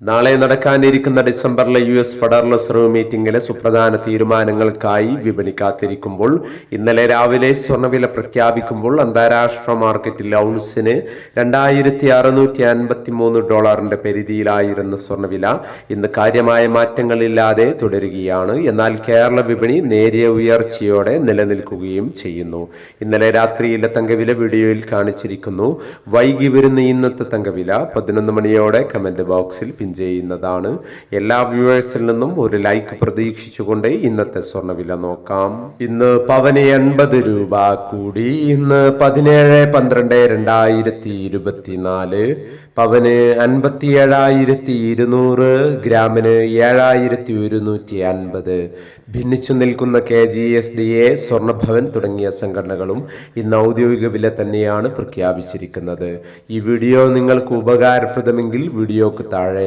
നാളെ നടക്കാനിരിക്കുന്ന ഡിസംബറിലെ യു എസ് ഫെഡറൽ റിസർവ് മീറ്റിംഗിലെ സുപ്രധാന തീരുമാനങ്ങൾക്കായി വിപണി കാത്തിരിക്കുമ്പോൾ ഇന്നലെ രാവിലെ സ്വർണവില പ്രഖ്യാപിക്കുമ്പോൾ അന്താരാഷ്ട്ര മാർക്കറ്റിൽ ഔൺസിന് രണ്ടായിരത്തി അറുന്നൂറ്റി അൻപത്തി മൂന്ന് ഡോളറിന്റെ പരിധിയിലായിരുന്ന സ്വർണവില ഇന്ന് കാര്യമായ മാറ്റങ്ങളില്ലാതെ തുടരുകയാണ്. എന്നാൽ കേരള വിപണി നേരിയ ഉയർച്ചയോടെ നിലനിൽക്കുകയും ചെയ്യുന്നു. ഇന്നലെ രാത്രിയിലെ തങ്കവില വീഡിയോയിൽ കാണിച്ചിരിക്കുന്നു. വൈകി വരുന്ന ഇന്നത്തെ തങ്കവില പതിനൊന്ന് മണിയോടെ കമന്റ് ബോക്സിൽ പിൻ ചെയ്യുന്നതാണ്. എല്ലാ വ്യൂവേഴ്സിൽ നിന്നും ഒരു ലൈക്ക് പ്രതീക്ഷിച്ചുകൊണ്ട് ഇന്നത്തെ സ്വർണവില നോക്കാം. ഇന്ന് പവന് എൺപത് രൂപ കൂടി. ഇന്ന് പതിനേഴ് പന്ത്രണ്ട് രണ്ടായിരത്തി ഇരുപത്തിനാല്. പവന് അൻപത്തി ഏഴായിരത്തി ഇരുന്നൂറ്. ഗ്രാമിന് ഏഴായിരത്തി ഒരുന്നൂറ്റി അൻപത്. ഭിന്നിച്ചു നിൽക്കുന്ന K G S D A Swarnabhavan തുടങ്ങിയ സംഘടനകളും ഇന്ന് ഔദ്യോഗിക വില തന്നെയാണ് പ്രഖ്യാപിച്ചിരിക്കുന്നത്. ഈ വീഡിയോ നിങ്ങൾക്ക് ഉപകാരപ്രദമെങ്കിൽ വീഡിയോക്ക് താഴെ